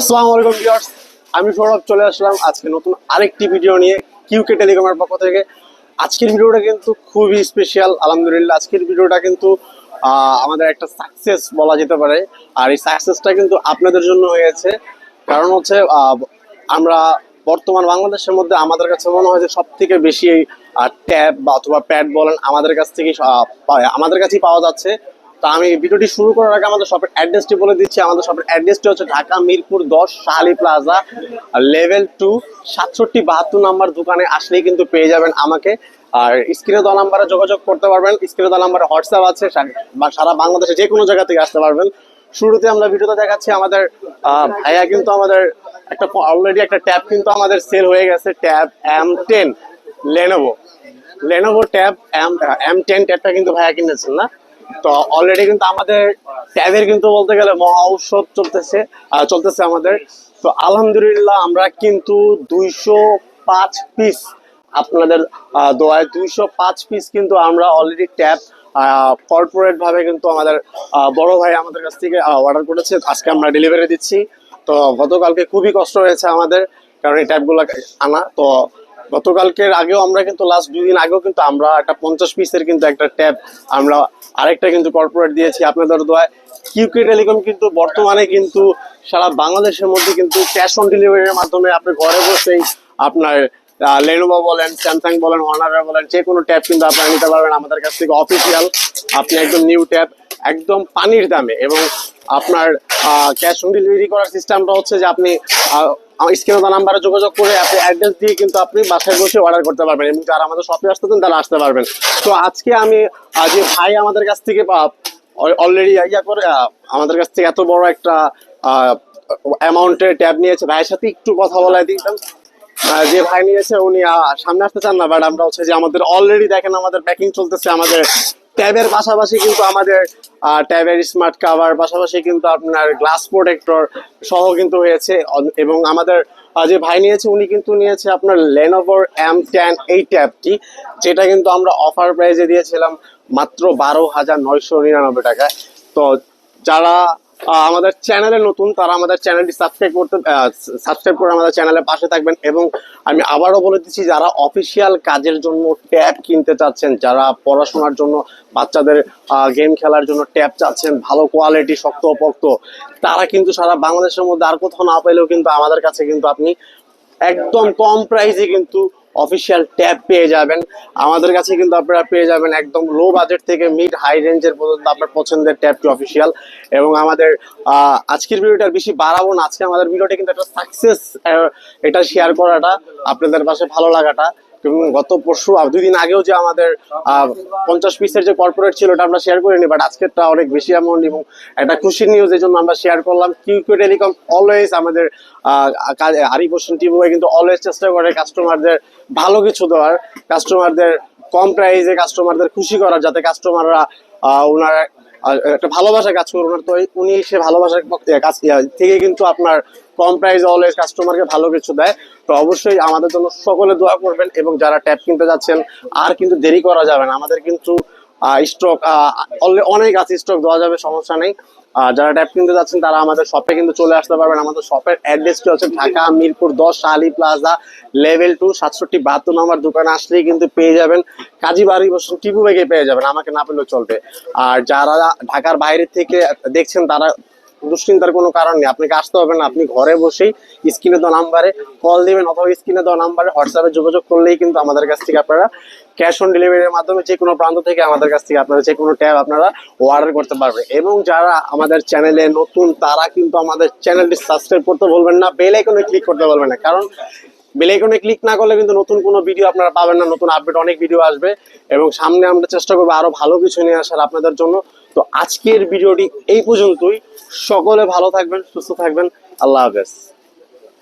আসসালামু আলাইকুম ভিউয়ার্স। আমি সৌরভ, চলে আসলাম আজকে নতুন আরেকটি ভিডিও নিয়ে কিউকে টেলিকমের পক্ষ থেকে। আজকের ভিডিওটা কিন্তু খুবই স্পেশাল আলহামদুলিল্লাহ। আজকের ভিডিওটা কিন্তু আমাদের একটা সাকসেস বলা যেতে পারে। আর এই সাকসেসটা কিন্তু আপনাদের জন্য হয়েছে। কারণ হচ্ছে আমরা বর্তমান বাংলাদেশের মধ্যে আমাদের কাছে মনে হয় যে সব থেকে বেশি ট্যাব বা অথবা প্যাড বলেন আমাদের কাছ থেকে আমাদের কাছেই পাওয়া যাচ্ছে। তো আমি ভিডিওটি শুরু করার আগে আমাদের শপের অ্যাড্রেসটি বলে দিচ্ছি। আমাদের শপের অ্যাড্রেসটি হচ্ছে ঢাকা মিরপুর দশ শাহালি প্লাজা লেভেল টু সাতষট্টি বাহাত্তর নাম্বার দোকানে আসলেই কিন্তু পেয়ে যাবেন আমাকে। আর স্ক্রিনে দেওয়া নাম্বারে যোগাযোগ করতে পারবেন। স্ক্রিনে দেওয়া নাম্বারে হোয়াটসঅ্যাপ আছে সারা বাংলাদেশে যে কোনো জায়গা থেকে আসতে পারবেন। শুরুতে আমরা ভিডিওতে দেখাচ্ছি আমাদের ভাইয়া কিন্তু আমাদের একটা অলরেডি একটা ট্যাব কিন্তু আমাদের সেল হয়ে গেছে tab M ten Lenovo Lenovo tab M M ten ট্যাবটা কিন্তু ভাইয়া কিনেছেন না? তো অলরেডি কিন্তু আমাদের ট্যাবের কিন্তু বলতে গেলে মহা ঔষধ চলতেছে চলতেছে আমাদের। তো আলহামদুলিল্লাহ আমরা কিন্তু দুইশো পাঁচ পিস আপনাদের দোয়ায় দুইশো পাঁচ পিস কিন্তু আমরা অলরেডি ট্যাব কর্পোরেট ভাবে কিন্তু আমাদের বড় ভাই আমাদের কাছ থেকে অর্ডার করেছে। আজকে আমরা ডেলিভারি দিচ্ছি। তো গতকালকে খুবই কষ্ট হয়েছে আমাদের, কারণ এই ট্যাবগুলো আনা। তো গতকালকের আগেও আমরা কিন্তু লাস্ট দুই দিন আগেও কিন্তু আমরা একটা পঞ্চাশ পিসের কিন্তু একটা ট্যাব আমরা আরেকটা কিন্তু কর্পোরেট দিয়েছি। আপনাদের দোয়ায় কিউকে টেলিকম কিন্তু বর্তমানে কিন্তু সারা বাংলাদেশের মধ্যে কিন্তু ক্যাশ অন ডেলিভারির মাধ্যমে আপনি ঘরে বসেই আপনার লেনোভো বলেন স্যামসাং বলেন হনার বলেন, যে কোনো ট্যাব কিন্তু আপনারা নিতে পারবেন আমাদের কাছ থেকে। অফিসিয়াল আপনি একদম নিউ ট্যাব একদম পানির দামে এবং আপনার ক্যাশ অন ডেলিভারি করার সিস্টেমটা হচ্ছে যে আপনি স্ক্রিনে নাম্বারে যোগাযোগ করে আপনি অ্যাড্রেস দিয়ে কিন্তু আপনি বাসায় বসে অর্ডার করতে পারবেন এবং যারা আমাদের শপে আসতে তারা আসতে পারবেন। তো আজকে আমি যে ভাই আমাদের কাছ থেকে অলরেডি ইয়া করে আমাদের কাছ থেকে এত বড় একটা অ্যামাউন্টের ট্যাব নিয়েছে। ভাইয়ের সাথে একটু কথা বলাই দিতাম যে ভাই নিয়েছে, উনি সামনে আসতে চান না বাট আমরা হচ্ছে যে আমাদের অলরেডি দেখেন আমাদের প্যাকিং চলতেছে, আমাদের ট্যাবের পাশাপাশি কিন্তু আমাদের ট্যাবের স্মার্ট কাভার পাশাপাশি কিন্তু আপনার গ্লাস প্রোটেক্টর সহ কিন্তু হয়েছে। এবং আমাদের যে ভাই নিয়েছে, উনি কিন্তু নিয়েছে আপনার লেনোভোর এম টেন এই ট্যাবটি, যেটা কিন্তু আমরা অফার প্রাইজে দিয়েছিলাম মাত্র বারো হাজার নয়শো নিরানব্বই টাকায়। তো যারা আমাদের চ্যানেলে নতুন, তারা আমাদের চ্যানেলটি সাবস্ক্রাইব করতে সাবস্ক্রাইব করে আমাদের চ্যানেলের পাশে থাকবেন এবং আমি আবারও বলে দিচ্ছি, যারা অফিসিয়াল কাজের জন্য ট্যাব কিনতে চাচ্ছেন, যারা পড়াশোনার জন্য, বাচ্চাদের গেম খেলার জন্য ট্যাব চাচ্ছেন, ভালো কোয়ালিটি শক্ত পোক্ত তারা কিন্তু সারা বাংলাদেশের মধ্যে আর কোথাও না পেলেও কিন্তু আমাদের কাছে কিন্তু আপনি একদম কম প্রাইসে কিন্তু অফিসিয়াল ট্যাব পেয়ে যাবেন। আমাদের কাছে কিন্তু আপনারা পেয়ে যাবেন একদম লো বাজেট থেকে মিড হাই রেঞ্জের পর্যন্ত আপনার পছন্দের ট্যাবটি অফিসিয়াল এবং আমাদের আজকের ভিডিওটা বেশি বাড়াবো না। আজকে আমাদের ভিডিওটা কিন্তু একটা সাকসেস এটা শেয়ার করাটা, আপনাদের পাশে ভালো লাগাটা। গত পরশু দুই দিন আগেও যে আমাদের পঞ্চাশ পিসের যে কর্পোরেট ছিল ওটা আমরা শেয়ার করিনি বাট আজকেরটা অনেক বেশি অ্যামাউন্ট এবং একটা খুশির নিউজ এই জন্য আমরা শেয়ার করলাম। কিউকিউ টেলিকম অলওয়েজ আমাদের হারি পোষণ টিভি কিন্তু অলওয়েজ চেষ্টা করে কাস্টমারদের ভালো কিছু দেওয়ার কাস্টমারদের কম প্রাইসে কাস্টমারদের খুশি করার, যাতে কাস্টমাররা ওনার আহ, একটা ভালোবাসা কাজ করুন তো উনি সে ভালোবাসার কাজ থেকে কিন্তু আপনার কম প্রাইস অলওয়েজ কাস্টমারকে ভালো কিছু দেয়। তো অবশ্যই আমাদের জন্য সকলে দোয়া করবেন এবং যারা ট্যাপ কিনতে যাচ্ছেন আর কিন্তু দেরি করা যাবে না। আমাদের কিন্তু স্টক অনেক আছে স্টক দেওয়া যাবে, সমস্যা নেই। যারা ট্যাপ কিনতে যাচ্ছেন, তারা আমাদের শপে কিন্তু চলে আসতে পারবেন। আমাদের শপের অ্যাড্রেসটি হচ্ছে? ঢাকা, মিরপুর দশ, শালি প্লাজা লেভেল টু সাতষট্টি, বাহাত্তর নম্বর দোকানে আসলেই কিন্তু পেয়ে যাবেন। কাজী বাড়ি বসুন, টিপু বেগে পেয়ে যাবেন। আমাকে না পেলেও চলবে। আর যারা ঢাকার বাইরে থেকে দেখছেন, তারা দুশ্চিন্তার কোনো কারণ নেই। আপনাকে আসতে হবে না। আপনি ঘরে বসেই স্ক্রিনে দেওয়া নাম্বারে কল দিবেন অথবা স্ক্রিনে দেওয়া নাম্বারে হোয়াটসঅ্যাপে যোগাযোগ করলেই কিন্তু আমাদের কাছ থেকে আপনারা ক্যাশ অন ডেলিভারির মাধ্যমে যে কোনো প্রান্ত থেকে আমাদের কাছ থেকে আপনারা যে কোনো ট্যাব আপনারা অর্ডার করতে পারবেন। এবং যারা আমাদের চ্যানেলে নতুন, তারা কিন্তু আমাদের চ্যানেলটি সাবস্ক্রাইব করতে বলবেন না। বেল আইকনে ক্লিক করতে বলবেন না। কারণ বেল আইকনে ক্লিক না করলে কিন্তু নতুন কোনো ভিডিও আপনারা পাবেন না, নতুন আপডেট অনেক ভিডিও আসবে। এবং সামনে আমরা চেষ্টা করব আরও ভালো কিছু নিয়ে আসার আপনাদের জন্য। তো আজকের ভিডিওটি এই পর্যন্তই। সকলে ভালো থাকবেন, সুস্থ থাকবেন। আল্লাহ হাফেজ।